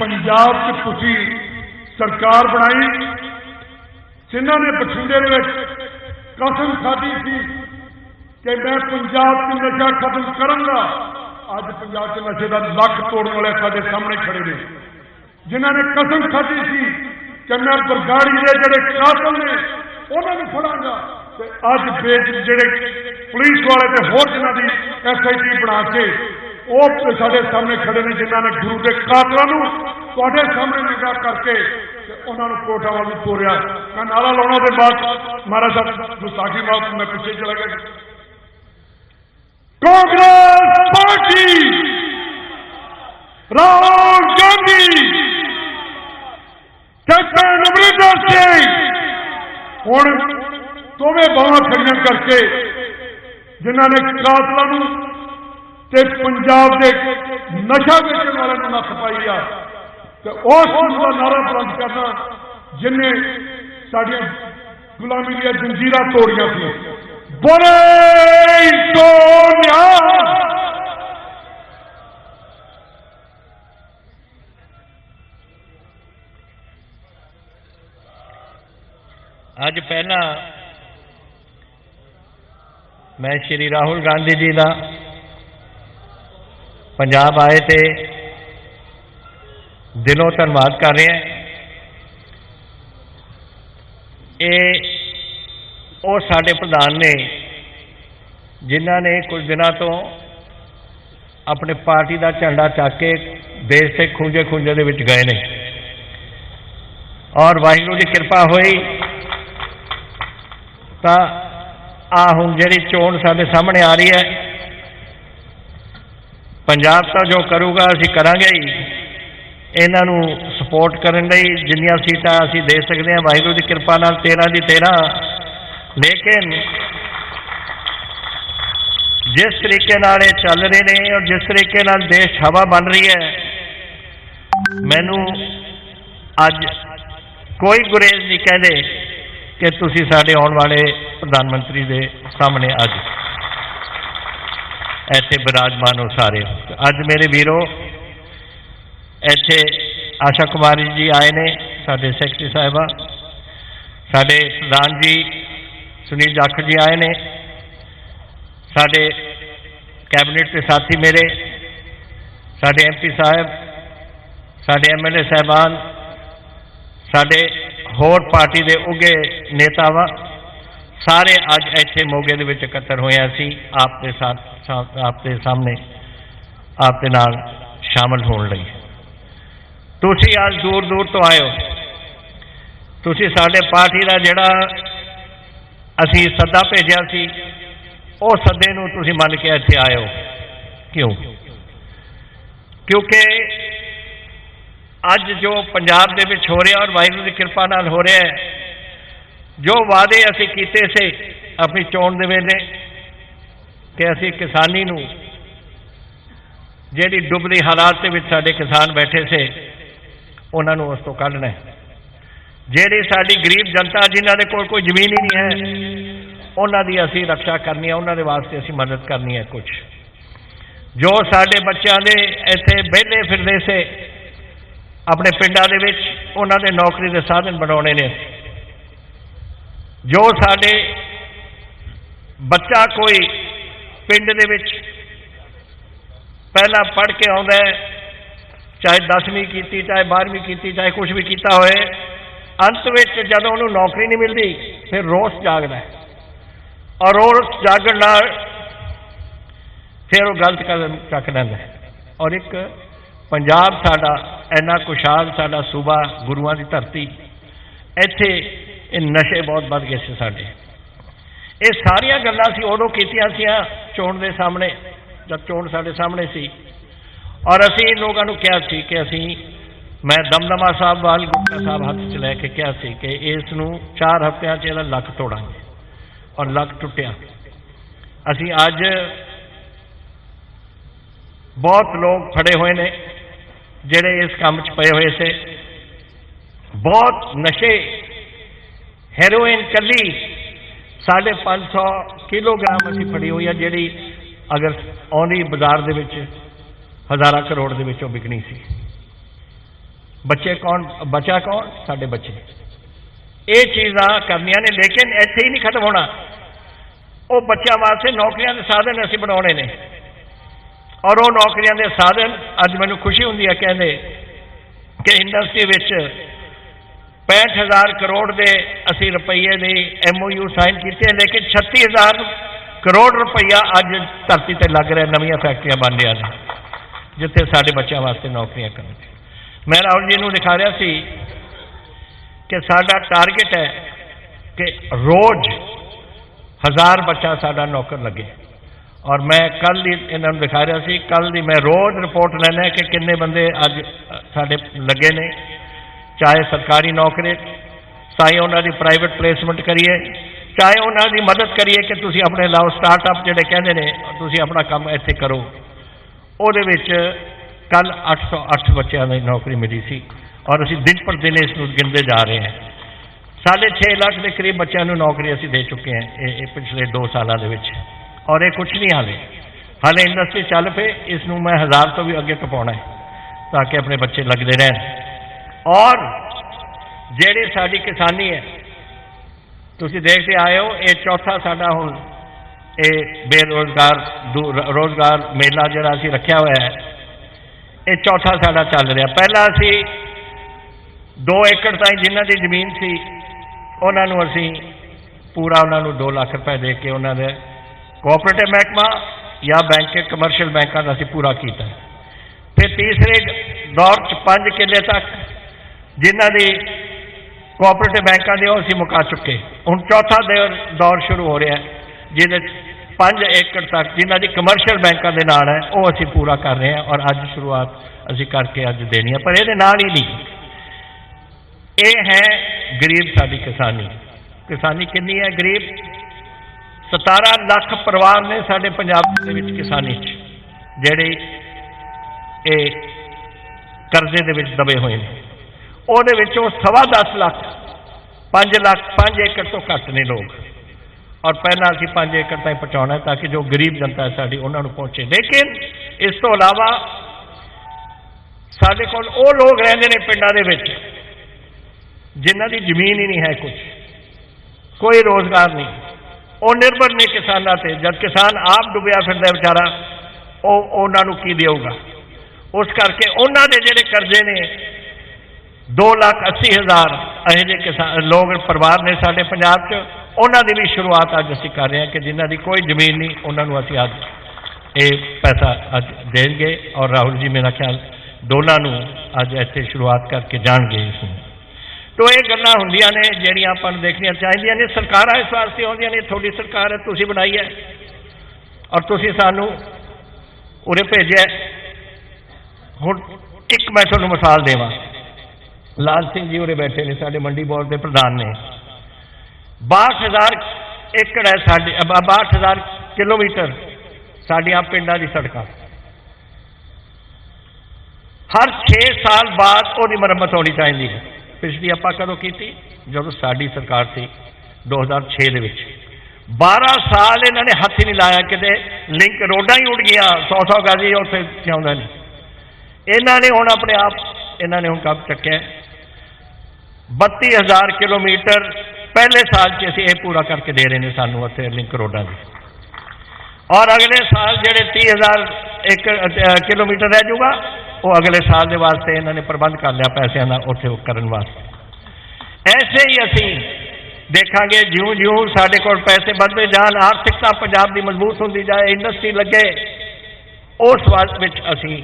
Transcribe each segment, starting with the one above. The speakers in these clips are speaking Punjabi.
ਪੰਜਾਬ 'ਚ ਤੁਸੀਂ ਸਰਕਾਰ ਬਣਾਈ ਜਿਨ੍ਹਾਂ ਨੇ ਬਠਿੰਡੇ ਦੇ ਵਿੱਚ ਕਸਮ ਖਾਧੀ ਸੀ ਕਿ ਮੈਂ ਪੰਜਾਬ 'ਚ ਨਸ਼ਾ ਖਤਮ ਕਰਾਂਗਾ ਅੱਜ ਪੰਜਾਬ 'ਚ ਨਸ਼ੇ ਦਾ ਲੱਕ ਤੋੜਨ ਵਾਲੇ ਸਾਡੇ ਸਾਹਮਣੇ ਖੜੇ ਨੇ ਜਿਨ੍ਹਾਂ ਨੇ ਕਸਮ ਖਾਧੀ ਸੀ ਕਿ ਮੈਂ ਬਰਗਾੜੀ ਦੇ ਜਿਹੜੇ ਕਾਤਲ ਨੇ ਉਹਨਾਂ ਨੂੰ ਫੜਾਂਗਾ ਤੇ ਅੱਜ ਬੇਜ ਜਿਹੜੇ ਪੁਲਿਸ ਵਾਲੇ ਤੇ ਹੋਰ ਜਿਨ੍ਹਾਂ ਦੀ ਐਸਆਈਟੀ ਬਣਾ ਕੇ ਉਹ ਸਾਡੇ ਸਾਹਮਣੇ ਖੜੇ ਨੇ ਜਿਨ੍ਹਾਂ ਨੇ ਗੁਰੂ ਦੇ ਕਾਤਲਾਂ ਨੂੰ ਤੁਹਾਡੇ ਸਾਹਮਣੇ ਨਿਗਾਹ ਕਰਕੇ ਤੇ ਉਹਨਾਂ ਨੂੰ ਕੋਟਾ ਵੱਲ ਨੂੰ ਤੋਰਿਆ। ਮੈਂ ਨਾਰਾ ਲਾਉਣਾ ਦੇ ਬਾਅਦ ਮਹਾਰਾਜ ਸਾਹਿਬ ਗੁਸਤਾਖੀ ਮਾਫ ਮੈਂ ਪਿੱਛੇ ਚਲਾ ਗਿਆ। ਕਾਂਗਰਸ ਪਾਰਟੀ! ਰਾਹੁਲ ਗਾਂਧੀ! ਕੈਪਟਨ ਅਮਰਿੰਦਰ ਸਿੰਘ! ਹੁਣ ਦੋਵੇਂ ਬਾਹਾਂ ਖੜੀਆਂ ਕਰਕੇ ਜਿਨ੍ਹਾਂ ਨੇ ਕਾਤਲਾਂ ਨੂੰ ਤੇ ਪੰਜਾਬ ਦੇ ਨਸ਼ਾ ਵੇਚਣ ਵਾਲਿਆਂ ਨੂੰ ਨੱਥ ਪਾਈ ਆ ਤੇ ਉਸ ਨੂੰ ਦਾ ਨਾਰਾ ਬੁਲੰਦ ਕਰਨਾ ਜਿਨੇ ਸਾਡੀਆਂ ਗੁਲਾਮੀ ਦੀਆਂ ਜੰਜੀਰਾਂ ਤੋੜੀਆਂ ਸੀ ਬੜੇ ਸੋਨਿਆ ਅੱਜ ਪਹਿਲਾਂ ਮੈਂ ਸ਼੍ਰੀ ਰਾਹੁਲ ਗਾਂਧੀ ਜੀ ਦਾ ਪੰਜਾਬ ਆਏ ਤੇ ਦਿਲੋਂ ਧੰਨਵਾਦ ਕਰ ਰਿਹਾ ਇਹ ਉਹ ਸਾਡੇ ਪ੍ਰਧਾਨ ਨੇ ਜਿਨ੍ਹਾਂ ਨੇ ਕੁਝ ਦਿਨਾਂ ਤੋਂ ਆਪਣੇ ਪਾਰਟੀ ਦਾ ਝੰਡਾ ਚੱਕ ਕੇ ਦੇਸ਼ ਦੇ ਖੁੰਝੇ ਖੁੰਝੇ ਦੇ ਵਿੱਚ ਗਏ ਨੇ। ਔਰ ਵਾਹਿਗੁਰੂ ਦੀ ਕਿਰਪਾ ਹੋਈ ਤਾਂ ਆ ਹੁਣ ਜਿਹੜੀ ਚੋਣ ਸਾਡੇ ਸਾਹਮਣੇ ਆ ਰਹੀ ਹੈ ਪੰਜਾਬ ਤਾਂ ਜੋ ਕਰੂਗਾ, ਅਸੀਂ ਕਰਾਂਗੇ ਹੀ। ਇਹਨਾਂ ਨੂੰ ਸਪੋਰਟ ਕਰਨ ਲਈ ਜਿੰਨੀਆਂ ਸੀਟਾਂ ਅਸੀਂ ਦੇ ਸਕਦੇ ਹਾਂ, ਵਾਹਿਗੁਰੂ ਦੀ ਕਿਰਪਾ ਨਾਲ 13 ਦੀ 13 ਲੇਕਿਨ ਜਿਸ ਤਰੀਕੇ ਨਾਲ ਇਹ ਚੱਲ ਰਹੇ ਨੇ ਔਰ ਜਿਸ ਤਰੀਕੇ ਨਾਲ ਦੇਸ਼ ਹਵਾ ਬਣ ਰਹੀ ਹੈ, ਮੈਨੂੰ ਅੱਜ ਕੋਈ ਗੁਰੇਜ਼ ਨਹੀਂ ਕਹਿੰਦੇ ਕਿ ਤੁਸੀਂ ਸਾਡੇ ਆਉਣ ਵਾਲੇ ਪ੍ਰਧਾਨ ਮੰਤਰੀ ਦੇ ਸਾਹਮਣੇ ਅੱਜ ਇੱਥੇ ਬਿਰਾਜਮਾਨ ਹੋ ਸਾਰੇ ਅੱਜ ਮੇਰੇ ਵੀਰੋ ਇੱਥੇ ਆਸ਼ਾ ਕੁਮਾਰੀ ਜੀ ਆਏ ਨੇ ਸਾਡੇ ਸੈਕਟਰੀ ਸਾਹਿਬਾ ਸਾਡੇ ਪ੍ਰਧਾਨ ਜੀ ਸੁਨੀਲ ਜਾਖੜ ਜੀ ਆਏ ਨੇ ਸਾਡੇ ਕੈਬਨਿਟ ਦੇ ਸਾਥੀ ਮੇਰੇ ਸਾਡੇ ਐਮਪੀ ਸਾਹਿਬ ਸਾਡੇ ਐਮਐਲਏ ਸਾਹਿਬਾਨ ਸਾਡੇ ਹੋਰ ਪਾਰਟੀ ਦੇ ਉੱਗੇ ਨੇਤਾਵਾਂ ਸਾਰੇ ਅੱਜ ਇੱਥੇ ਮੋਗੇ ਦੇ ਵਿੱਚ ਇਕੱਤਰ ਹੋਇਆ ਸੀ ਆਪ ਦੇ ਸਾਥ ਆਪ ਦੇ ਸਾਹਮਣੇ ਆਪ ਦੇ ਨਾਲ ਸ਼ਾਮਲ ਹੋਣ ਲਈ। ਤੁਸੀਂ ਅੱਜ ਦੂਰ ਦੂਰ ਤੋਂ ਆਏ ਹੋ। ਤੁਸੀਂ ਸਾਡੇ ਪਾਰਟੀ ਦਾ ਜਿਹੜਾ ਅਸੀਂ ਸੱਦਾ ਭੇਜਿਆ ਸੀ, ਉਹ ਸੱਦੇ ਨੂੰ ਤੁਸੀਂ ਮੰਨ ਕੇ ਇੱਥੇ ਆਏ ਹੋ। ਕਿਉਂ? ਕਿਉਂਕਿ ਅੱਜ ਜੋ ਪੰਜਾਬ ਦੇ ਵਿੱਚ ਹੋ ਰਿਹਾ ਔਰ ਵਾਹਿਗੁਰੂ ਦੀ ਕਿਰਪਾ ਨਾਲ ਹੋ ਰਿਹਾ ਹੈ ਜੋ ਵਾਅਦੇ ਅਸੀਂ ਕੀਤੇ ਸੀ, ਆਪਣੀ ਚੋਣ ਦੇ ਵੇਲੇ, ਕਿ ਅਸੀਂ ਕਿਸਾਨੀ ਨੂੰ, ਜਿਹੜੀ ਡੁੱਬਦੀ ਹਾਲਾਤ ਦੇ ਵਿੱਚ ਸਾਡੇ ਕਿਸਾਨ ਬੈਠੇ ਸੀ, ਉਹਨਾਂ ਨੂੰ ਉਸ ਤੋਂ ਕੱਢਣਾ ਹੈ। ਜਿਹੜੀ ਸਾਡੀ ਗਰੀਬ ਜਨਤਾ, ਜਿਨ੍ਹਾਂ ਦੇ ਕੋਲ ਕੋਈ ਜ਼ਮੀਨ ਹੀ ਨਹੀਂ ਹੈ, ਉਹਨਾਂ ਦੀ ਅਸੀਂ ਰੱਖਿਆ ਕਰਨੀ ਹੈ, ਉਹਨਾਂ ਦੇ ਵਾਸਤੇ ਅਸੀਂ ਮਦਦ ਕਰਨੀ ਹੈ ਕੁਝ ਜੋ ਸਾਡੇ ਬੱਚਿਆਂ ਦੇ ਇੱਥੇ ਵਿਹਲੇ ਫਿਰਦੇ ਸੇ, ਆਪਣੇ ਪਿੰਡਾਂ ਦੇ ਵਿੱਚ, ਉਹਨਾਂ ਦੇ ਨੌਕਰੀ ਦੇ ਸਾਧਨ ਬਣਾਉਣੇ ਨੇ। ਜੋ ਸਾਡੇ ਬੱਚਾ ਕੋਈ ਪਿੰਡ ਦੇ ਵਿੱਚ ਪਹਿਲਾਂ ਪੜ੍ਹ ਕੇ ਆਉਂਦਾ ਹੈ, ਚਾਹੇ 10ਵੀਂ ਕੀਤੀ, ਚਾਹੇ 12ਵੀਂ ਕੀਤੀ, ਚਾਹੇ ਕੁਝ ਵੀ ਕੀਤਾ ਹੋਏ, ਅੰਤ ਵਿੱਚ ਜਦੋਂ ਉਹਨੂੰ ਨੌਕਰੀ ਨਹੀਂ ਮਿਲਦੀ, ਫਿਰ ਰੋਸ ਜਾਗਦਾ ਹੈ। ਔਰ ਰੋਸ ਜਾਗਣ ਨਾਲ ਫਿਰ ਉਹ ਗਲਤ ਕਦਮ ਚੱਕ ਲੈਂਦਾ ਔਰ ਇੱਕ ਪੰਜਾਬ ਸਾਡਾ, ਇੰਨਾ ਕੁਸ਼ਾਲ ਸਾਡਾ ਸੂਬਾ ਗੁਰੂਆਂ ਦੀ ਧਰਤੀ, ਇੱਥੇ ਇਹ ਨਸ਼ੇ ਬਹੁਤ ਵੱਧ ਗਏ ਸੀ ਸਾਡੇ। ਇਹ ਸਾਰੀਆਂ ਗੱਲਾਂ ਸੀ, ਉਦੋਂ ਕੀਤੀਆਂ ਸੀ ਚੋਣ ਦੇ ਸਾਹਮਣੇ, ਜਦ ਚੋਣ ਸਾਡੇ ਸਾਹਮਣੇ ਸੀ। ਔਰ ਅਸੀਂ ਲੋਕਾਂ ਨੂੰ ਕਿਹਾ ਸੀ ਕਿ ਅਸੀਂ, ਮੈਂ ਦਮਦਮਾ ਸਾਹਿਬ ਵਾਲ ਗੁਪਤਾ ਸਾਹਿਬ ਹੱਥ 'ਚ ਲੈ ਕੇ ਕਿਹਾ ਸੀ ਕਿ ਇਸ ਨੂੰ 4 ਹਫ਼ਤਿਆਂ 'ਚ ਇਹਦਾ ਲੱਕ ਤੋੜਾਂਗੇ ਔਰ ਲੱਕ ਟੁੱਟਿਆ। ਅਸੀਂ ਅੱਜ ਬਹੁਤ ਲੋਕ ਫੜੇ ਹੋਏ ਨੇ, ਜਿਹੜੇ ਇਸ ਕੰਮ 'ਚ ਪਏ ਹੋਏ ਸੇ। ਬਹੁਤ ਨਸ਼ੇ ਹੈਰੋਇਨ ਕੱਲੀ 550 ਕਿਲੋਗ੍ਰਾਮ ਅਸੀਂ ਫੜੀ ਹੋਈ ਆ, ਜਿਹੜੀ ਅਗਰ ਆਉਂਦੀ ਬਾਜ਼ਾਰ ਦੇ ਵਿੱਚ ਹਜ਼ਾਰਾਂ ਕਰੋੜ ਦੇ ਵਿੱਚੋਂ ਵਿਕਣੀ ਸੀ। ਬੱਚੇ ਕੌਣ? ਬਚਾ ਕੌਣ? ਸਾਡੇ ਬੱਚੇ। ਇਹ ਚੀਜ਼ਾਂ ਕਰਨੀਆਂ ਨੇ, ਲੇਕਿਨ ਇੱਥੇ ਹੀ ਨਹੀਂ ਖਤਮ ਹੋਣਾ। ਉਹ ਬੱਚਿਆਂ ਵਾਸਤੇ ਨੌਕਰੀਆਂ ਦੇ ਸਾਧਨ ਅਸੀਂ ਬਣਾਉਣੇ ਨੇ। ਔਰ ਉਹ ਨੌਕਰੀਆਂ ਦੇ ਸਾਧਨ ਅੱਜ ਮੈਨੂੰ ਖੁਸ਼ੀ ਹੁੰਦੀ ਹੈ ਕਹਿੰਦੇ ਕਿ ਇੰਡਸਟਰੀ ਵਿੱਚ 65000 ਕਰੋੜ ਦੇ ਅਸੀਂ ਰੁਪਈਏ ਦੇ ਐਮਓਯੂ ਸਾਈਨ ਕੀਤੇ ਲੇਕਿਨ 36000 ਕਰੋੜ ਰੁਪਈਆ ਅੱਜ ਧਰਤੀ ਤੇ ਲੱਗ ਰਿਹਾ, ਨਵੀਆਂ ਫੈਕਟਰੀਆਂ ਬਣ ਰਹੀਆਂ ਨੇ, ਜਿੱਥੇ ਸਾਡੇ ਬੱਚਿਆਂ ਵਾਸਤੇ ਨੌਕਰੀਆਂ ਕਰਨ ਮੈਂ ਰਾਹੁਲ ਜੀ ਨੂੰ ਦਿਖਾ ਰਿਹਾ ਸੀ ਕਿ ਸਾਡਾ ਟਾਰਗੇਟ ਹੈ ਕਿ ਰੋਜ਼ ਹਜ਼ਾਰ ਬੱਚਾ ਸਾਡਾ ਨੌਕਰ ਲੱਗੇ। ਔਰ ਮੈਂ ਕੱਲ ਹੀ ਇਹਨਾਂ ਨੂੰ ਦਿਖਾ ਰਿਹਾ ਸੀ ਕੱਲ ਦੀ ਮੈਂ ਰੋਜ਼ ਰਿਪੋਰਟ ਲੈਣਾ ਕਿ ਕਿੰਨੇ ਬੰਦੇ ਅੱਜ ਸਾਡੇ ਲੱਗੇ ਨੇ। ਚਾਹੇ ਸਰਕਾਰੀ ਨੌਕਰੀ, ਚਾਹੇ ਉਹਨਾਂ ਦੀ ਪ੍ਰਾਈਵੇਟ ਪਲੇਸਮੈਂਟ ਕਰੀਏ, ਚਾਹੇ ਉਹਨਾਂ ਦੀ ਮਦਦ ਕਰੀਏ ਕਿ ਤੁਸੀਂ ਆਪਣੇ ਲਾਓ ਸਟਾਰਟਅਪ ਜਿਹੜੇ ਕਹਿੰਦੇ ਨੇ, ਤੁਸੀਂ ਆਪਣਾ ਕੰਮ ਇੱਥੇ ਕਰੋ। ਉਹਦੇ ਵਿੱਚ ਕੱਲ 808 ਬੱਚਿਆਂ ਨੂੰ ਨੌਕਰੀ ਮਿਲੀ ਸੀ ਔਰ ਅਸੀਂ ਦਿਨ ਪਰ ਦਿਨ ਇਸ ਨੂੰ ਗਿਣਦੇ ਜਾ ਰਹੇ ਹਾਂ। ਸਾਢੇ 6 ਲੱਖ ਦੇ ਕਰੀਬ ਬੱਚਿਆਂ ਨੂੰ ਨੌਕਰੀ ਅਸੀਂ ਦੇ ਚੁੱਕੇ ਹਾਂ ਇਹ ਇਹ ਪਿਛਲੇ 2 ਸਾਲਾਂ ਦੇ ਵਿੱਚ। ਔਰ ਇਹ ਕੁਝ ਨਹੀਂ ਹਾਲੇ। ਹਾਲੇ ਇੰਡਸਟਰੀ ਚੱਲ ਪਏ, ਇਸ ਨੂੰ ਮੈਂ ਹਜ਼ਾਰ ਤੋਂ ਵੀ ਅੱਗੇ ਟਪਾਉਣਾ ਹੈ, ਤਾਂ ਕਿ ਆਪਣੇ ਬੱਚੇ ਲੱਗਦੇ ਰਹਿਣ। ਔਰ ਜਿਹੜੀ ਸਾਡੀ ਕਿਸਾਨੀ ਹੈ, ਤੁਸੀਂ ਦੇਖਦੇ ਆਏ ਹੋ ਇਹ ਚੌਥਾ ਸਾਡਾ ਹੁਣ ਇਹ ਬੇਰੋਜ਼ਗਾਰ ਦੂ- ਰੋਜ਼ਗਾਰ ਮੇਲਾ ਜਿਹੜਾ ਅਸੀਂ ਰੱਖਿਆ ਹੋਇਆ ਹੈ, ਇਹ ਚੌਥਾ ਸਾਡਾ ਚੱਲ ਰਿਹਾ। ਪਹਿਲਾਂ ਅਸੀਂ 2 ਏਕੜ ਤਾਈਂ ਜਿਨ੍ਹਾਂ ਦੀ ਜ਼ਮੀਨ ਸੀ, ਉਹਨਾਂ ਨੂੰ ਅਸੀਂ ਪੂਰਾ ਉਹਨਾਂ ਨੂੰ 2 ਲੱਖ ਰੁਪਏ ਦੇ ਕੇ ਉਹਨਾਂ ਦੇ ਕੋਆਪਰੇਟਿਵ ਮਹਿਕਮਾ ਜਾਂ ਬੈਂਕ, ਕਮਰਸ਼ੀਅਲ ਬੈਂਕਾਂ ਦਾ ਅਸੀਂ ਪੂਰਾ ਕੀਤਾ। ਫਿਰ ਤੀਸਰੇ ਦੌਰ ਚ 5 ਕਿੱਲੇ ਤੱਕ ਜਿਨ੍ਹਾਂ ਦੀ ਕੋਆਪਰੇਟਿਵ ਬੈਂਕਾਂ ਦੇ ਉਹ ਅਸੀਂ ਮੁਕਾ ਚੁੱਕੇ। ਹੁਣ ਚੌਥਾ ਦੌਰ ਦੌਰ ਸ਼ੁਰੂ ਹੋ ਰਿਹਾ ਜਿਹਦੇ 5 ਏਕੜ ਤੱਕ ਜਿਨ੍ਹਾਂ ਦੀ ਕਮਰਸ਼ੀਅਲ ਬੈਂਕਾਂ ਦੇ ਨਾਲ ਹੈ, ਉਹ ਅਸੀਂ ਪੂਰਾ ਕਰ ਰਹੇ ਹਾਂ ਔਰ ਅੱਜ ਸ਼ੁਰੂਆਤ ਅਸੀਂ ਕਰਕੇ ਅੱਜ ਦੇਣੀ ਹੈ, ਪਰ ਇਹਦੇ ਨਾਲ ਹੀ ਨਹੀਂ। ਇਹ ਹੈ ਗਰੀਬ ਸਾਡੀ ਕਿਸਾਨੀ। ਕਿਸਾਨੀ ਕਿੰਨੀ ਹੈ ਗਰੀਬ? 17 ਲੱਖ ਪਰਿਵਾਰ ਨੇ ਸਾਡੇ ਪੰਜਾਬ ਦੇ ਵਿੱਚ ਕਿਸਾਨੀ 'ਚ, ਜਿਹੜੇ ਇਹ ਕਰਜ਼ੇ ਦੇ ਵਿੱਚ ਦਬੇ ਹੋਏ ਨੇ। ਉਹਦੇ ਵਿੱਚੋਂ ਸਵਾ 10 ਲੱਖ 5 ਲੱਖ 5 ਏਕੜ ਤੋਂ ਘੱਟ ਨੇ ਲੋਕ। ਔਰ ਪਹਿਲਾਂ ਅਸੀਂ 5 ਏਕੜ ਤਾਈਂ ਪਹੁੰਚਾਉਣਾ ਤਾਂ ਕਿ ਜੋ ਗਰੀਬ ਜਨਤਾ ਹੈ ਸਾਡੀ, ਉਹਨਾਂ ਨੂੰ ਪਹੁੰਚੇ। ਲੇਕਿਨ ਇਸ ਤੋਂ ਇਲਾਵਾ ਸਾਡੇ ਕੋਲ ਉਹ ਲੋਕ ਰਹਿੰਦੇ ਨੇ ਪਿੰਡਾਂ ਦੇ ਵਿੱਚ, ਜਿਨ੍ਹਾਂ ਦੀ ਜ਼ਮੀਨ ਹੀ ਨਹੀਂ ਹੈ ਕੁਝ ਕੋਈ ਰੋਜ਼ਗਾਰ ਨਹੀਂ। ਉਹ ਨਿਰਭਰ ਨੇ ਕਿਸਾਨਾਂ ਤੇ। ਜਦ ਕਿਸਾਨ ਆਪ ਡੁੱਬਿਆ ਫਿਰਦਾ ਵਿਚਾਰਾ, ਉਹ ਉਹਨਾਂ ਨੂੰ ਕੀ ਦੇਊਗਾ? ਉਸ ਕਰਕੇ ਉਹਨਾਂ ਦੇ ਜਿਹੜੇ ਕਰਜ਼ੇ ਨੇ 2 ਲੱਖ 80 ਹਜ਼ਾਰ ਇਹੋ ਜਿਹੇ ਕਿਸਾਨ ਲੋਕ ਪਰਿਵਾਰ ਨੇ ਸਾਡੇ ਪੰਜਾਬ 'ਚ ਉਹਨਾਂ ਦੀ ਵੀ ਸ਼ੁਰੂਆਤ ਅੱਜ ਅਸੀਂ ਕਰ ਰਹੇ ਹਾਂ ਕਿ ਜਿਨ੍ਹਾਂ ਦੀ ਕੋਈ ਜ਼ਮੀਨ ਨਹੀਂ ਉਹਨਾਂ ਨੂੰ ਅਸੀਂ ਅੱਜ ਇਹ ਪੈਸਾ ਅੱਜ ਦੇਣਗੇ ਔਰ ਰਾਹੁਲ ਜੀ ਮੇਰਾ ਖਿਆਲ ਦੋਨਾਂ ਨੂੰ ਅੱਜ ਇੱਥੇ ਸ਼ੁਰੂਆਤ ਕਰਕੇ ਜਾਣਗੇ ਇਸ ਨੂੰ ਤੋ ਇਹ ਗੱਲਾਂ ਹੁੰਦੀਆਂ ਨੇ ਜਿਹੜੀਆਂ ਆਪਾਂ ਨੂੰ ਦੇਖਣੀਆਂ ਚਾਹੀਦੀਆਂ ਨੇ ਸਰਕਾਰਾਂ ਇਸ ਵਾਸਤੇ ਆਉਂਦੀਆਂ ਨੇ ਤੁਹਾਡੀ ਸਰਕਾਰ ਹੈ ਤੁਸੀਂ ਬਣਾਈ ਹੈ ਔਰ ਤੁਸੀਂ ਸਾਨੂੰ ਉਰੇ ਭੇਜਿਆ ਹੁਣ ਇੱਕ ਮੈਂ ਤੁਹਾਨੂੰ ਮਿਸਾਲ ਦੇਵਾਂ ਲਾਲ ਸਿੰਘ ਜੀ ਉਰੇ ਬੈਠੇ ਨੇ ਸਾਡੇ ਮੰਡੀ ਬੋਰਡ ਦੇ ਪ੍ਰਧਾਨ ਨੇ। 62000 ਏਕੜ ਹੈ ਸਾਡੇ ਅ, 62000 ਕਿਲੋਮੀਟਰ ਸਾਡੀਆਂ ਪਿੰਡਾਂ ਦੀ ਸੜਕਾਂ। ਹਰ 6 ਸਾਲ ਬਾਅਦ ਉਹਦੀ ਮੁਰੰਮਤ ਹੋਣੀ ਚਾਹੀਦੀ ਹੈ। ਪਿਛਲੀ ਆਪਾਂ ਕਦੋਂ ਕੀਤੀ? ਜਦੋਂ ਸਾਡੀ ਸਰਕਾਰ ਸੀ 2006 ਦੇ ਵਿੱਚ। 12 ਸਾਲ ਇਹਨਾਂ ਨੇ ਹੱਥ ਹੀ ਨਹੀਂ ਲਾਇਆ ਕਿਤੇ ਲਿੰਕ ਰੋਡਾਂ ਹੀ ਉੱਡ ਗਈਆਂ 100 100 ਗਾਜੀ ਉੱਥੇ ਚਾਹੁੰਦਾ ਨਹੀਂ। ਇਹਨਾਂ ਨੇ ਹੁਣ ਆਪਣੇ ਆਪ ਇਹਨਾਂ ਨੇ ਹੁਣ ਕੰਮ ਚੱਕਿਆ। 32000 ਕਿਲੋਮੀਟਰ ਪਹਿਲੇ ਸਾਲ 'ਚ ਅਸੀਂ ਇਹ ਪੂਰਾ ਕਰਕੇ ਦੇ ਰਹੇ ਨੇ ਸਾਨੂੰ ਉੱਥੇ ਲਿੰਕ ਰੋਡਾਂ ਦੀ। ਔਰ ਅਗਲੇ ਸਾਲ ਜਿਹੜੇ 30000 ਇੱਕ ਕਿਲੋਮੀਟਰ ਰਹਿ ਜਾਊਗਾ, ਉਹ ਅਗਲੇ ਸਾਲ ਦੇ ਵਾਸਤੇ ਇਹਨਾਂ ਨੇ ਪ੍ਰਬੰਧ ਕਰ ਲਿਆ ਪੈਸਿਆਂ ਦਾ ਉੱਥੇ ਕਰਨ ਵਾਸਤੇ। ਐਸੇ ਹੀ ਅਸੀਂ ਦੇਖਾਂਗੇ ਜਿਉਂ ਜਿਉਂ ਸਾਡੇ ਕੋਲ ਪੈਸੇ ਵੱਧਦੇ ਜਾਣ, ਆਰਥਿਕਤਾ ਪੰਜਾਬ ਦੀ ਮਜ਼ਬੂਤ ਹੁੰਦੀ ਜਾਏ ਇੰਡਸਟਰੀ ਲੱਗੇ, ਉਸ ਵਾਸਤੇ ਵਿੱਚ ਅਸੀਂ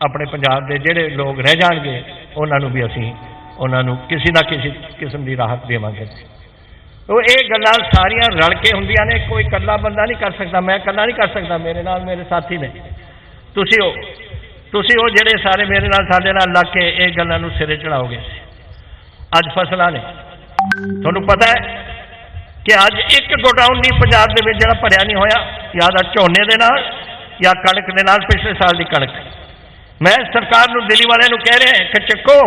ਆਪਣੇ ਪੰਜਾਬ ਦੇ ਜਿਹੜੇ ਲੋਕ ਰਹਿ ਜਾਣਗੇ, ਉਹਨਾਂ ਨੂੰ ਵੀ ਅਸੀਂ ਉਹਨਾਂ ਨੂੰ ਕਿਸੇ ਨਾ ਕਿਸੇ ਕਿਸਮ ਦੀ ਰਾਹਤ ਦੇਵਾਂਗੇ ਉਹ ਇਹ ਗੱਲਾਂ ਸਾਰੀਆਂ ਰਲ ਕੇ ਹੁੰਦੀਆਂ ਨੇ, ਕੋਈ ਇਕੱਲਾ ਬੰਦਾ ਨਹੀਂ ਕਰ ਸਕਦਾ, ਮੈਂ ਇਕੱਲਾ ਨਹੀਂ ਕਰ ਸਕਦਾ, ਮੇਰੇ ਨਾਲ ਮੇਰੇ ਸਾਥੀ ਨੇ। ਤੁਸੀਂ ਹੋ ਤੁਸੀਂ ਉਹ ਜਿਹੜੇ ਸਾਰੇ ਮੇਰੇ ਨਾਲ, ਸਾਡੇ ਨਾਲ ਲੱਗ ਕੇ ਇਹ ਗੱਲਾਂ ਨੂੰ ਸਿਰੇ ਚੜਾਓਗੇ ਅੱਜ ਫਸਲਾਂ ਨੇ। ਤੁਹਾਨੂੰ ਪਤਾ ਹੈ ਕਿ ਅੱਜ ਇੱਕ ਗੋਡਾਊਨ ਨਹੀਂ ਪੰਜਾਬ ਦੇ ਵਿੱਚ ਜਿਹੜਾ ਭਰਿਆ ਨਹੀਂ ਹੋਇਆ, ਜਾਂ ਤਾਂ ਝੋਨੇ ਦੇ ਨਾਲ, ਜਾਂ ਕਣਕ ਦੇ ਨਾਲ ਪਿਛਲੇ ਸਾਲ ਦੀ ਕਣਕ। ਮੈਂ ਸਰਕਾਰ ਨੂੰ ਦਿੱਲੀ ਵਾਲਿਆਂ ਨੂੰ ਕਹਿ ਰਿਹਾ ਕਿ ਚੱਕੋ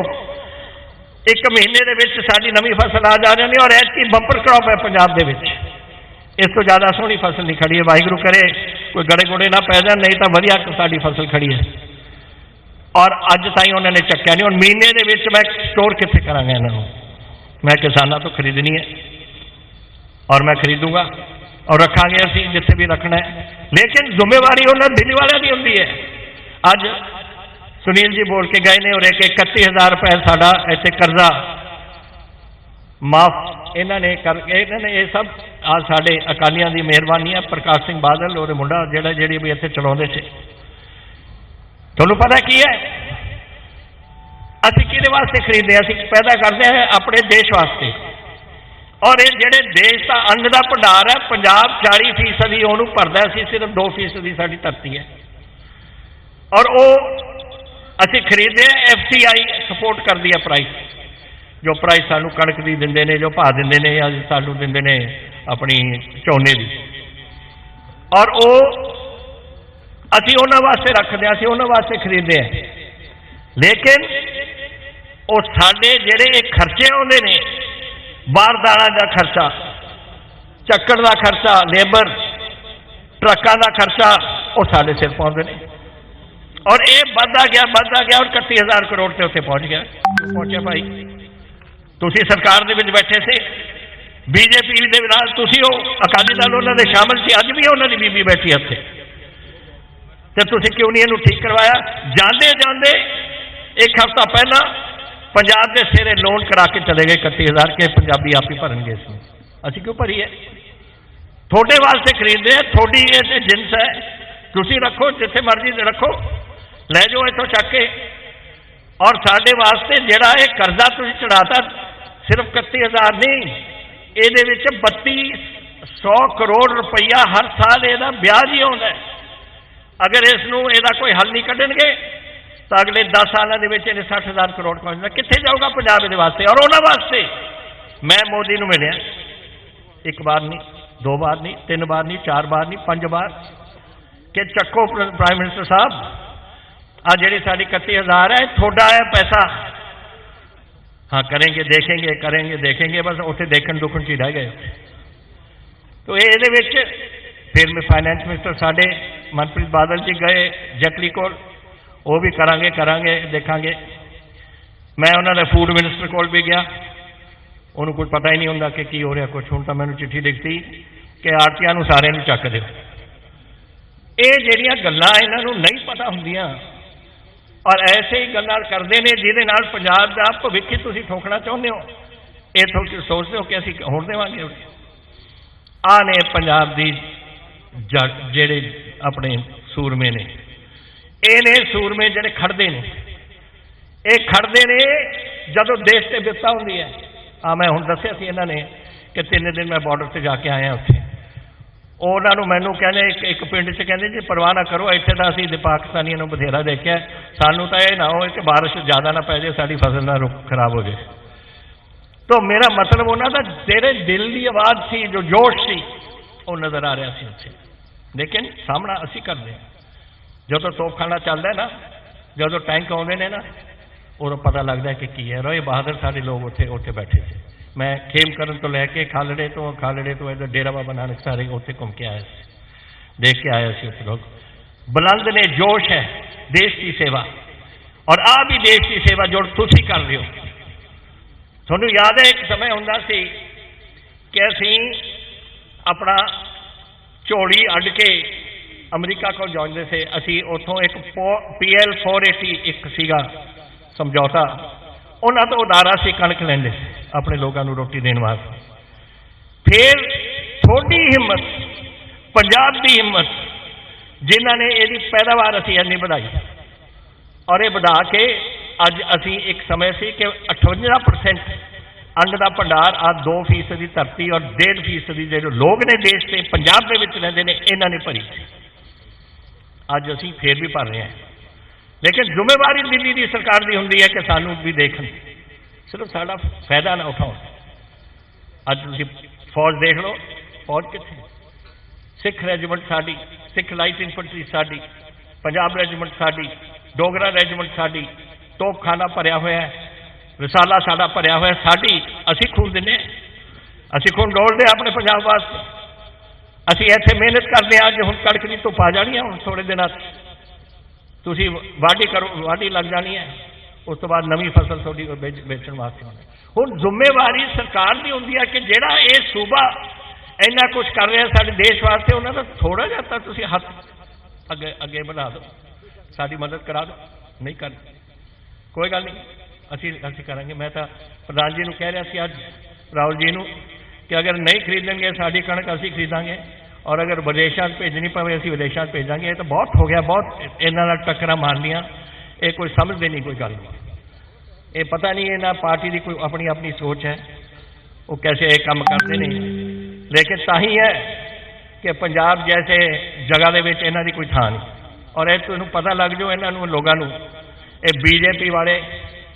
ਇੱਕ ਮਹੀਨੇ ਦੇ ਵਿੱਚ ਸਾਡੀ ਨਵੀਂ ਫਸਲ ਆ ਜਾ ਰਹੀ ਔਰ ਐਤਕੀ ਬੰਪਰ ਕ੍ਰੌਪ ਹੈ ਪੰਜਾਬ ਦੇ ਵਿੱਚ ਇਸ ਤੋਂ ਜ਼ਿਆਦਾ ਸੋਹਣੀ ਫਸਲ ਨਹੀਂ ਖੜੀ ਹੈ ਵਾਹਿਗੁਰੂ ਕਰੇ ਕੋਈ ਗੜੇ ਗੋੜੇ ਨਾ ਪੈ ਜਾਣ ਨਹੀਂ ਤਾਂ ਵਧੀਆ ਸਾਡੀ ਫਸਲ ਖੜੀ ਹੈ ਔਰ ਅੱਜ ਤਾਈਂ ਉਹਨਾਂ ਨੇ ਚੱਕਿਆ ਨਹੀਂ ਹੁਣ ਮਹੀਨੇ ਦੇ ਵਿੱਚ ਮੈਂ ਸਟੋਰ ਕਿੱਥੇ ਕਰਾਂਗਾ ਇਹਨਾਂ ਨੂੰ ਮੈਂ ਕਿਸਾਨਾਂ ਤੋਂ ਖਰੀਦਣੀ ਹੈ ਔਰ ਮੈਂ ਖਰੀਦੂੰਗਾ ਔਰ ਰੱਖਾਂਗੇ ਅਸੀਂ ਜਿੱਥੇ ਵੀ ਰੱਖਣਾ ਹੈ ਲੇਕਿਨ ਜ਼ਿੰਮੇਵਾਰੀ ਉਹਨਾਂ ਦਿੱਲੀ ਵਾਲਿਆਂ ਦੀ ਹੁੰਦੀ ਹੈ ਅੱਜ ਸੁਨੀਲ ਜੀ ਬੋਲ ਕੇ ਗਏ ਨੇ ਔਰ ਇੱਕ 31000 ਰੁਪਏ ਸਾਡਾ ਇੱਥੇ ਕਰਜ਼ਾ ਮਾਫ ਇਹਨਾਂ ਨੇ ਕਰ ਇਹਨਾਂ ਨੇ ਇਹ ਸਭ ਆ ਸਾਡੇ ਅਕਾਲੀਆਂ ਦੀ ਮਿਹਰਬਾਨੀ ਹੈ ਪ੍ਰਕਾਸ਼ ਸਿੰਘ ਬਾਦਲ ਔਰ ਮੁੰਡਾ ਜਿਹੜਾ, ਜਿਹੜੀ ਵੀ ਇੱਥੇ ਚਲਾਉਂਦੇ ਸੀ। ਤੁਹਾਨੂੰ ਪਤਾ ਕੀ ਹੈ? ਅਸੀਂ ਕਿਹਦੇ ਵਾਸਤੇ ਖਰੀਦਦੇ ਹਾਂ? ਅਸੀਂ ਪੈਦਾ ਕਰਦੇ ਹਾਂ ਆਪਣੇ ਦੇਸ਼ ਵਾਸਤੇ। ਔਰ ਇਹ ਜਿਹੜੇ ਦੇਸ਼ ਦਾ ਅੰਗ ਦਾ ਭੰਡਾਰ ਹੈ, ਪੰਜਾਬ 40 ਫੀਸਦੀ, ਉਹਨੂੰ ਭਰਦਾ ਸੀ, ਸਿਰਫ 2 ਫੀਸਦੀ ਸਾਡੀ ਧਰਤੀ ਹੈ। ਔਰ ਉਹ ਅਸੀਂ ਖਰੀਦਦੇ ਹਾਂ ਐਫਸੀਆਈ ਸਪੋਰਟ ਕਰਦੀ ਹੈ ਪ੍ਰਾਈਸ ਜੋ ਪ੍ਰਾਈਸ ਸਾਨੂੰ ਕਣਕ ਦੀ ਦਿੰਦੇ ਨੇ, ਜੋ ਭਾਅ ਦਿੰਦੇ ਨੇ, ਜਾਂ ਸਾਨੂੰ ਦਿੰਦੇ ਨੇ ਆਪਣੀ ਝੋਨੇ ਦੀ। ਔਰ ਉਹ ਅਸੀਂ ਉਹਨਾਂ ਵਾਸਤੇ ਰੱਖਦੇ ਹਾਂ ਅਸੀਂ ਉਹਨਾਂ ਵਾਸਤੇ ਖਰੀਦਦੇ ਹਾਂ ਲੇਕਿਨ ਉਹ ਸਾਡੇ ਜਿਹੜੇ ਇਹ ਖਰਚੇ ਆਉਂਦੇ ਨੇ ਬਾਰਦਾਨਾ ਦਾ ਖਰਚਾ ਚੱਕਰ ਦਾ ਖਰਚਾ, ਲੇਬਰ, ਟਰੱਕਾਂ ਦਾ ਖਰਚਾ, ਉਹ ਸਾਡੇ ਸਿਰ ਪਾਉਂਦੇ ਨੇ। ਔਰ ਇਹ ਵੱਧਦਾ ਗਿਆ ਵੱਧਦਾ ਗਿਆ ਔਰ 31000 ਕਰੋੜ ਤੇ ਉੱਥੇ ਪਹੁੰਚ ਗਿਆ ਪਹੁੰਚਿਆ ਭਾਈ ਤੁਸੀਂ ਸਰਕਾਰ ਦੇ ਵਿੱਚ ਬੈਠੇ ਸੀ ਬੀਜੇਪੀ ਦੇ ਨਾਲ ਤੁਸੀਂ ਉਹ ਅਕਾਲੀ ਦਲ ਉਹਨਾਂ ਦੇ ਸ਼ਾਮਲ ਸੀ ਅੱਜ ਵੀ ਉਹਨਾਂ ਦੀ ਬੀਬੀ ਬੈਠੀ ਹੈ ਉੱਥੇ ਤੇ ਤੁਸੀਂ ਕਿਉਂ ਨਹੀਂ ਇਹਨੂੰ ਠੀਕ ਕਰਵਾਇਆ ਜਾਂਦੇ ਜਾਂਦੇ ਇੱਕ ਹਫ਼ਤਾ ਪਹਿਲਾਂ ਪੰਜਾਬ ਦੇ ਸਿਰੇ ਲੋਨ ਕਰਾ ਕੇ ਚਲੇ ਗਏ 31000 ਕੇ ਪੰਜਾਬੀ ਆਪ ਹੀ ਭਰਨਗੇ ਇਸ ਨੂੰ ਅਸੀਂ ਕਿਉਂ ਭਰੀਏ ਤੁਹਾਡੇ ਵਾਸਤੇ ਖਰੀਦਦੇ ਆ ਤੁਹਾਡੀ ਇਹ ਤੇ ਜਿੰਸ ਹੈ ਤੁਸੀਂ ਰੱਖੋ ਜਿੱਥੇ ਮਰਜ਼ੀ ਤੇ ਰੱਖੋ ਲੈ ਜਾਓ ਇੱਥੋਂ ਚੱਕ ਕੇ ਔਰ ਸਾਡੇ ਵਾਸਤੇ ਜਿਹੜਾ ਇਹ ਕਰਜ਼ਾ ਤੁਸੀਂ ਚੜਾਤਾ ਸਿਰਫ 31000 ਨਹੀਂ, ਇਹਦੇ ਵਿੱਚ 3200 ਕਰੋੜ ਰੁਪਈਆ ਹਰ ਸਾਲ ਇਹਦਾ ਵਿਆਜ ਹੀ ਆਉਂਦਾ ਅਗਰ ਇਸ ਨੂੰ ਇਹਦਾ ਕੋਈ ਹੱਲ ਨਹੀਂ ਕੱਢਣਗੇ, ਤਾਂ ਅਗਲੇ 10 ਸਾਲਾਂ ਦੇ ਵਿੱਚ ਇਹਨੇ 60000 ਕਰੋੜ ਪਹੁੰਚਣਾ ਕਿੱਥੇ ਜਾਊਗਾ ਪੰਜਾਬ ਇਹਦੇ ਵਾਸਤੇ? ਔਰ ਉਹਨਾਂ ਵਾਸਤੇ? ਮੈਂ ਮੋਦੀ ਨੂੰ ਮਿਲਿਆ। ਇੱਕ ਵਾਰ ਨਹੀਂ, ਦੋ ਵਾਰ ਨਹੀਂ, ਤਿੰਨ ਵਾਰ ਨਹੀਂ, ਚਾਰ ਵਾਰ ਨਹੀਂ, ਪੰਜ ਵਾਰ। ਕਿ ਚੱਕੋ ਪ੍ਰਾਈਮ ਮਿਨਿਸਟਰ ਸਾਹਿਬ آ جڑی ساری کتی ہزار ہے، تھوڑا ہے پیسہ۔ ہاں کریں گے، دیکھیں گے، کریں گے، دیکھیں گے، بس اتنے دیکھن دکھن چی رہ گئے۔ تو یہ پھر میں فائنینس منسٹر سڈے منپریت بادل جی گئے، جکلی کول۔ وہ بھی کریں گے کریں گے دیکھیں گے۔ میں انہوں نے فوڈ منسٹر کول بھی گیا۔ انہوں کچھ پتہ ہی نہیں ہوں کہ کی ہو رہا کچھ ہوں تو مجھے چٹھی لکھتی کہ آرتی سارے چک دو یہ جہیا گلیں یہاں نہیں پتہ ہوں ਔਰ ਐਸੇ ਹੀ ਗੱਲਾਂ ਕਰਦੇ ਨੇ ਜਿਹਦੇ ਨਾਲ ਪੰਜਾਬ ਦਾ ਭਵਿੱਖ ਤੁਸੀਂ ਠੋਕਣਾ ਚਾਹੁੰਦੇ ਹੋ। ਇਹ ਤੁਸੀਂ ਸੋਚਦੇ ਹੋ ਕਿ ਅਸੀਂ ਹੋਣ ਦੇਵਾਂਗੇ ਆ ਨੇ ਪੰਜਾਬ ਦੀ ਜਿਹੜੇ ਆਪਣੇ ਸੂਰਮੇ ਨੇ। ਇਹ ਨੇ ਸੂਰਮੇ ਜਿਹੜੇ ਖੜਦੇ ਨੇ। ਇਹ ਖੜਦੇ ਨੇ ਜਦੋਂ ਦੇਸ਼ ਤੇ ਬਿਪਤਾ ਹੁੰਦੀ ਹੈ। ਆ ਮੈਂ ਹੁਣ ਦੱਸਿਆ ਸੀ ਇਹਨਾਂ ਨੇ ਕਿ ਤਿੰਨ ਦਿਨ ਮੈਂ ਬਾਰਡਰ ਤੇ ਜਾ ਕੇ ਆਇਆ ਉੱਥੇ। ਉਹਨਾਂ ਨੂੰ ਮੈਨੂੰ ਕਹਿੰਦੇ, ਇੱਕ ਇੱਕ ਪਿੰਡ 'ਚ ਕਹਿੰਦੇ, ਜੀ ਪਰਵਾਹ ਨਾ ਕਰੋ, ਇੱਥੇ ਤਾਂ ਅਸੀਂ ਦੇ ਪਾਕਿਸਤਾਨੀਆਂ ਨੂੰ ਬਥੇਰਾ ਦੇਖਿਆ। ਸਾਨੂੰ ਤਾਂ ਇਹ ਨਾ ਹੋਏ ਕਿ ਬਾਰਿਸ਼ ਜ਼ਿਆਦਾ ਨਾ ਪੈ ਜਾਏ ਸਾਡੀ ਫਸਲ ਨਾ ਰੁਕ ਖਰਾਬ ਹੋ ਜਾਏ ਤਾਂ ਮੇਰਾ ਮਤਲਬ ਉਹਨਾਂ ਦਾ, ਤੇਰੇ ਦਿਲ ਦੀ ਆਵਾਜ਼ ਸੀ, ਜੋ ਜੋਸ਼ ਸੀ, ਉਹ ਨਜ਼ਰ ਆ ਰਿਹਾ ਸੀ ਉੱਥੇ। ਲੇਕਿਨ ਸਾਹਮਣਾ ਅਸੀਂ ਕਰਦੇ ਹਾਂ। ਜਦੋਂ ਤੋਪਖਾਨਾ ਚੱਲਦਾ ਨਾ, ਜਦੋਂ ਟੈਂਕ ਆਉਂਦੇ ਨੇ ਨਾ, ਉਦੋਂ ਪਤਾ ਲੱਗਦਾ ਕਿ ਕੀ ਹੈ। ਰੋਏ ਬਹਾਦਰ, ਸਾਡੇ ਲੋਕ ਉੱਥੇ ਉੱਥੇ ਬੈਠੇ ਸੀ। ਮੈਂ ਖੇਮ ਕਰਨ ਤੋਂ ਲੈ ਕੇ ਖਾਲੜੇ ਤੋਂ ਖਾਲੜੇ ਤੋਂ ਇਧਰ ਡੇਰਾ ਬਾਬਾ ਨਾਨਕ ਸਾਰੇ ਉੱਥੇ ਘੁੰਮ ਕੇ ਆਇਆ ਸੀ। ਦੇਖ ਕੇ ਆਇਆ ਸੀ ਉੱਥੇ ਲੋਕ। ਬੁਲੰਦ ਨੇ ਜੋਸ਼ ਹੈ, ਦੇਸ਼ ਦੀ ਸੇਵਾ। ਔਰ ਆ ਵੀ ਦੇਸ਼ ਦੀ ਸੇਵਾ ਜੋ ਤੁਸੀਂ ਕਰ ਰਹੇ ਹੋ। ਤੁਹਾਨੂੰ ਯਾਦ ਹੈ ਇੱਕ ਸਮੇਂ ਹੁੰਦਾ ਸੀ ਕਿ ਅਸੀਂ ਆਪਣਾ ਝੋਲੀ ਅੱਡ ਕੇ ਅਮਰੀਕਾ ਕੋਲ ਜਾਂਦੇ ਸੀ। ਅਸੀਂ ਉੱਥੋਂ ਇੱਕ ਪੀਐਲ 480 ਇੱਕ ਸੀਗਾ ਸਮਝੌਤਾ। ਉਹਨਾਂ ਤੋਂ ਉਦਾਰਾ ਸੀ ਕਣਕ ਲੈਂਦੇ ਸੀ, ਆਪਣੇ ਲੋਕਾਂ ਨੂੰ ਰੋਟੀ ਦੇਣ ਵਾਸਤੇ। ਫਿਰ ਥੋੜੀ ਹਿੰਮਤ, ਪੰਜਾਬ ਦੀ ਹਿੰਮਤ, ਜਿਨ੍ਹਾਂ ਨੇ ਇਹਦੀ ਪੈਦਾਵਾਰ ਅਸੀਂ ਇੰਨੀ ਵਧਾਈ। ਔਰ ਇਹ ਵਧਾ ਕੇ ਅੱਜ ਅਸੀਂ ਇੱਕ ਸਮੇਂ ਸੀ ਕਿ 58% ਅੰਨ ਦਾ ਭੰਡਾਰ ਆ 2% ਦੀ ਧਰਤੀ ਔਰ 1.5% ਦੀ ਜਿਹੜੇ ਲੋਕ ਨੇ ਦੇਸ਼ ਤੇ, ਪੰਜਾਬ ਦੇ ਵਿੱਚ ਰਹਿੰਦੇ ਨੇ, ਇਹਨਾਂ ਨੇ ਭਰੀ। ਅੱਜ ਅਸੀਂ ਫੇਰ ਵੀ ਭਰ ਰਹੇ ਹਾਂ। ਲੇਕਿਨ ਜ਼ਿੰਮੇਵਾਰੀ ਦਿੱਲੀ ਦੀ ਸਰਕਾਰ ਦੀ ਹੁੰਦੀ ਹੈ ਕਿ ਸਾਨੂੰ ਵੀ ਦੇਖਣ। ਸਿਰਫ ਸਾਡਾ ਫਾਇਦਾ ਨਾ ਉਠਾਉਣ। ਅੱਜ ਤੁਸੀਂ ਫੌਜ ਦੇਖ ਲਓ, ਫੌਜ ਕਿੱਥੇ ਸਿੱਖ ਰੈਜੀਮੈਂਟ ਸਾਡੀ, ਸਿੱਖ ਲਾਈਟ ਇਨਫੈਂਟਰੀ ਸਾਡੀ, ਪੰਜਾਬ ਰੈਜੀਮੈਂਟ ਸਾਡੀ, ਡੋਗਰਾ ਰੈਜੀਮੈਂਟ ਸਾਡੀ, ਤੋਪਖਾਨਾ ਭਰਿਆ ਹੋਇਆ ਹੈ, ਰਸਾਲਾ ਸਾਡਾ ਭਰਿਆ ਹੋਇਆ ਸਾਡੀ ਅਸੀਂ ਖੂਨ ਦਿੰਦੇ ਹਾਂ। ਅਸੀਂ ਖੂਨ ਡੋਲਦੇ ਹਾਂ ਆਪਣੇ ਪੰਜਾਬ ਵਾਸਤੇ। ਅਸੀਂ ਇੱਥੇ ਮਿਹਨਤ ਕਰਦੇ ਹਾਂ, ਅੱਜ ਹੁਣ ਕੜਕ ਦੀ ਧੁੱਪ ਆ ਜਾਣੀ ਹੈ, ਹੁਣ ਥੋੜੇ ਦਿਨਾਂ 'ਚ ਤੁਸੀਂ ਵਾਢੀ ਕਰੋ, ਵਾਢੀ ਲੱਗ ਜਾਣੀ ਹੈ। ਉਸ ਤੋਂ ਬਾਅਦ ਨਵੀਂ ਫਸਲ ਤੁਹਾਡੀ ਵੇਚ- ਵੇਚਣ ਵਾਸਤੇ ਹੋਣੀ ਹੁਣ ਜ਼ਿੰਮੇਵਾਰੀ ਸਰਕਾਰ ਦੀ ਹੁੰਦੀ ਹੈ ਕਿ ਜਿਹੜਾ ਇਹ ਸੂਬਾ ਇੰਨਾ ਕੁਝ ਕਰ ਰਿਹਾ ਸਾਡੇ ਦੇਸ਼ ਵਾਸਤੇ, ਉਹਨਾਂ ਦਾ ਥੋੜਾ ਜਿਹਾ ਤਾਂ ਤੁਸੀਂ ਹੱਥ ਅੱਗੇ ਅੱਗੇ ਵਧਾ ਦਿਓ। ਸਾਡੀ ਮਦਦ ਕਰਾ ਦਿਓ। ਨਹੀਂ ਕਰ, ਕੋਈ ਗੱਲ ਨਹੀਂ। ਅਸੀਂ ਅਸੀਂ ਕਰਾਂਗੇ। ਮੈਂ ਤਾਂ ਪ੍ਰਧਾਨ ਜੀ ਨੂੰ ਕਹਿ ਰਿਹਾ ਸੀ ਅੱਜ, ਰਾਹੁਲ ਜੀ ਨੂੰ, ਕਿ ਅਗਰ ਨਹੀਂ ਖਰੀਦਣਗੇ ਸਾਡੀ ਕਣਕ, ਅਸੀਂ ਖਰੀਦਾਂਗੇ। ਔਰ ਅਗਰ ਵਿਦੇਸ਼ਾਂ 'ਚ ਭੇਜਣੀ ਪਵੇ, ਅਸੀਂ ਵਿਦੇਸ਼ਾਂ 'ਚ ਭੇਜਾਂਗੇ। ਇਹ ਤਾਂ ਬਹੁਤ ਹੋ ਗਿਆ, ਬਹੁਤ ਇਹਨਾਂ ਨਾਲ ਟੱਕਰਾਂ ਮਾਰਨੀਆਂ। ਇਹ ਕੋਈ ਸਮਝਦੇ ਨਹੀਂ ਕੋਈ ਗੱਲ ਨਹੀਂ ਇਹ ਪਤਾ ਨਹੀਂ ਇਹਨਾਂ ਪਾਰਟੀ ਦੀ ਕੋਈ ਆਪਣੀ ਆਪਣੀ ਸੋਚ ਹੈ। ਉਹ ਕੈਸੇ ਇਹ ਕੰਮ ਕਰਦੇ ਨੇ। ਲੇਕਿਨ ਤਾਂ ਹੀ ਹੈ ਕਿ ਪੰਜਾਬ ਜੈਸੇ ਜਗ੍ਹਾ ਦੇ ਵਿੱਚ ਇਹਨਾਂ ਦੀ ਕੋਈ ਥਾਂ ਨਹੀਂ। ਔਰ ਇਹ ਤੁਹਾਨੂੰ ਪਤਾ ਲੱਗ ਜਾਓ ਇਹਨਾਂ ਨੂੰ, ਲੋਕਾਂ ਨੂੰ, ਇਹ ਬੀਜੇਪੀ ਵਾਲੇ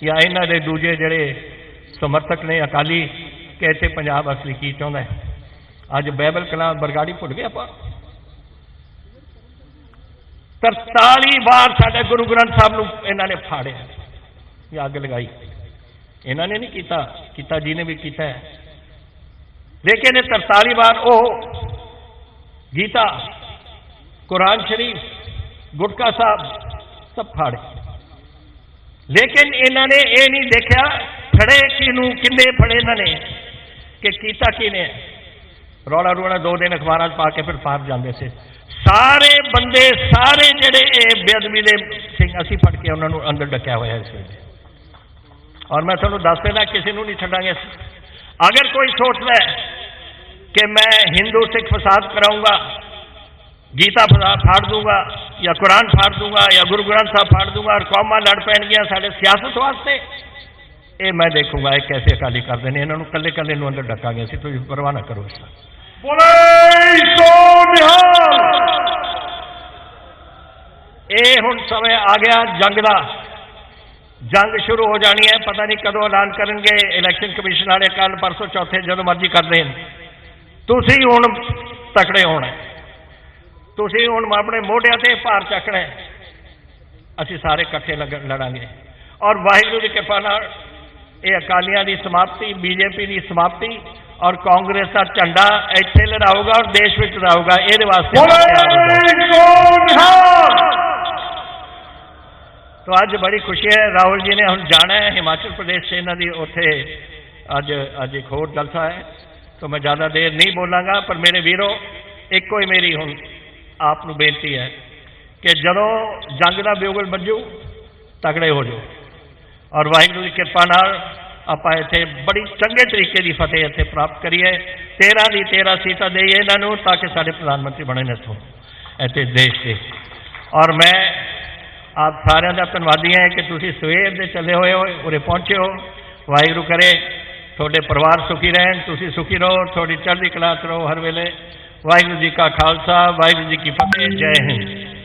ਜਾਂ ਇਹਨਾਂ ਦੇ ਦੂਜੇ ਜਿਹੜੇ ਸਮਰਥਕ ਨੇ ਅਕਾਲੀ, ਕਿ ਇੱਥੇ ਪੰਜਾਬ ਅਸਲੀ ਕੀ ਚਾਹੁੰਦਾ ਹੈ। ਅੱਜ ਬਾਈਬਲ ਕਲਾਂ ਬਰਗਾੜੀ ਭੁੱਲ ਗਏ ਆਪਾਂ 43 ਵਾਰ ਸਾਡੇ ਗੁਰੂ ਗ੍ਰੰਥ ਸਾਹਿਬ ਨੂੰ ਇਹਨਾਂ ਨੇ ਫਾੜਿਆ ਇਹ ਅੱਗ ਲਗਾਈ ਇਹਨਾਂ ਨੇ ਨਹੀਂ ਕੀਤਾ ਕੀਤਾ ਜੀ ਨੇ ਵੀ ਕੀਤਾ ਹੈ ਲੇਕਿਨ ਇਹ 43 ਵਾਰ ਉਹ ਗੀਤਾ ਕੁਰਾਨ ਸ਼ਰੀਫ ਗੁਟਕਾ ਸਾਹਿਬ ਸਭ ਫਾੜੇ ਲੇਕਿਨ ਇਹਨਾਂ ਨੇ ਇਹ ਨਹੀਂ ਦੇਖਿਆ ਫੜੇ ਕਿਨੂੰ ਕਿੰਨੇ ਫੜੇ ਇਹਨਾਂ ਨੇ ਕਿ ਕੀਤਾ ਕਿਨੇ ਰੌਲਾ ਰੋਣਾ ਦੋ ਦਿਨ ਅਖਬਾਰਾਂ 'ਚ ਪਾ ਕੇ ਫਿਰ ਪਾਰ ਜਾਂਦੇ ਸੀ। ਸਾਰੇ ਬੰਦੇ, ਸਾਰੇ ਜਿਹੜੇ ਇਹ ਬੇਅਦਬੀ ਦੇ ਸਿੰਘ, ਅਸੀਂ ਫੜ ਕੇ ਉਹਨਾਂ ਨੂੰ ਅੰਦਰ ਡੱਕਿਆ ਹੋਇਆ ਇਸ ਵੇਲੇ। ਔਰ ਮੈਂ ਤੁਹਾਨੂੰ ਦੱਸ ਦੇਣਾ ਕਿਸੇ ਨੂੰ ਨਹੀਂ ਛੱਡਾਂਗੇ ਅਗਰ ਕੋਈ ਸੋਚਦਾ ਹੈ ਕਿ ਮੈਂ ਹਿੰਦੂ, ਸਿੱਖ ਫਸਾਦ ਕਰਾਉਂਗਾ ਗੀਤਾ ਫਸਾ- ਫਾੜ ਦੂੰਗਾ, ਜਾਂ ਕੁਰਾਨ ਫਾੜ ਦੂੰਗਾ, ਜਾਂ ਗੁਰੂ ਗ੍ਰੰਥ ਸਾਹਿਬ ਫਾੜ ਦੂੰਗਾ, ਔਰ ਕੌਮਾਂ ਲੜ ਪੈਣਗੀਆਂ ਸਾਡੇ ਸਿਆਸਤ ਵਾਸਤੇ ਇਹ ਮੈਂ ਦੇਖੂੰਗਾ ਇਹ ਕੈਸੇ ਅਕਾਲੀ ਕਰਦੇ ਨੇ ਇਹਨਾਂ ਨੂੰ ਕੱਲੇ ਕੱਲੇ ਨੂੰ ਅੰਦਰ ਡੱਕਾਂਗੇ ਅਸੀਂ ਤੁਸੀਂ ਪਰਵਾਹ ਨਾ ਕਰੋ ਇਸ ਦਾ ਬੋਲੇ ਸੋ ਨਿਹਾਲ। ਇਹ ਹੁਣ ਸਮੇਂ ਆ ਗਿਆ ਜੰਗ ਦਾ। ਜੰਗ ਸ਼ੁਰੂ ਹੋ ਜਾਣੀ ਹੈ ਪਤਾ ਨਹੀਂ ਕਦੋਂ ਐਲਾਨ ਕਰਨਗੇ ਇਲੈਕਸ਼ਨ ਕਮਿਸ਼ਨ ਵਾਲੇ ਕੱਲ ਪਰਸੋਂ ਚੌਥੇ ਜਦੋਂ ਮਰਜ਼ੀ ਕਰਦੇ ਨੇ ਤੁਸੀਂ ਹੁਣ ਤਕੜੇ ਹੋਣਾ। ਤੁਸੀਂ ਹੁਣ ਆਪਣੇ ਮੋਢਿਆਂ ਤੇ ਭਾਰ ਚੱਕਣਾ। ਅਸੀਂ ਸਾਰੇ ਇਕੱਠੇ ਲੜਾਂਗੇ। ਔਰ ਵਾਹਿਗੁਰੂ ਦੀ ਕਿਰਪਾ ਨਾਲ ਇਹ ਅਕਾਲੀਆਂ ਦੀ ਸਮਾਪਤੀ ਬੀਜੇਪੀ ਦੀ ਸਮਾਪਤੀ ਔਰ ਕਾਂਗਰਸ ਦਾ ਝੰਡਾ ਇੱਥੇ ਲਹਿਰਾਊਗਾ ਔਰ ਦੇਸ਼ ਵਿੱਚ ਲਹਿਰਾਊਗਾ। ਇਹਦੇ ਵਾਸਤੇ ਤੋ ਅੱਜ ਬੜੀ ਖੁਸ਼ੀ ਹੈ। ਰਾਹੁਲ ਜੀ ਨੇ ਹੁਣ ਜਾਣਾ ਹੈ। ਹਿਮਾਚਲ ਪ੍ਰਦੇਸ਼ ਸੇ ਇਹਨਾਂ ਦੀ ਉੱਥੇ ਅੱਜ ਅੱਜ ਇੱਕ ਹੋਰ ਜਲਸਾ ਹੈ। ਤੋ ਮੈਂ ਜ਼ਿਆਦਾ ਦੇਰ ਨਹੀਂ ਬੋਲਾਂਗਾ ਪਰ ਮੇਰੇ ਵੀਰੋ ਇੱਕੋ ਹੀ ਮੇਰੀ ਹੁਣ ਆਪ ਨੂੰ ਬੇਨਤੀ ਹੈ ਕਿ ਜਦੋਂ ਜੰਗ ਦਾ ਬਿਉਗਲ ਵੱਜੂ ਤਕੜੇ ਹੋ ਜਾਓ। ਔਰ ਵਾਹਿਗੁਰੂ ਦੀ ਕਿਰਪਾ ਨਾਲ ਆਪਾਂ ਇੱਥੇ ਬੜੀ ਚੰਗੇ ਤਰੀਕੇ ਦੀ ਫਤਿਹ ਇੱਥੇ ਪ੍ਰਾਪਤ ਕਰੀਏ। 13 ਦੀ 13 ਸੀਟਾਂ ਦੇਈਏ ਇਹਨਾਂ ਨੂੰ ਤਾਂ ਕਿ ਸਾਡੇ ਪ੍ਰਧਾਨ ਮੰਤਰੀ ਬਣੇ ਨੇ ਇੱਥੋਂ, ਇੱਥੇ ਦੇਸ਼ ਦੇ। ਔਰ ਮੈਂ ਆਪ ਸਾਰਿਆਂ ਦਾ ਧੰਨਵਾਦੀ ਹਾਂ ਕਿ ਤੁਸੀਂ ਸਵੇਰ ਦੇ ਚੱਲੇ ਹੋਏ ਹੋ, ਉਰੇ ਪਹੁੰਚੇ ਹੋ। ਵਾਹਿਗੁਰੂ ਕਰੇ, ਤੁਹਾਡੇ ਪਰਿਵਾਰ ਸੁਖੀ ਰਹਿਣ, ਤੁਸੀਂ ਸੁਖੀ ਰਹੋ, ਤੁਹਾਡੀ ਚੜ੍ਹਦੀ ਕਲਾ 'ਚ ਰਹੋ ਹਰ ਵੇਲੇ। ਵਾਹਿਗੁਰੂ ਜੀ ਕਾ ਖਾਲਸਾ, ਵਾਹਿਗੁਰੂ ਜੀ ਕੀ ਫਤਿਹ, ਜੈ ਹਿੰਦ।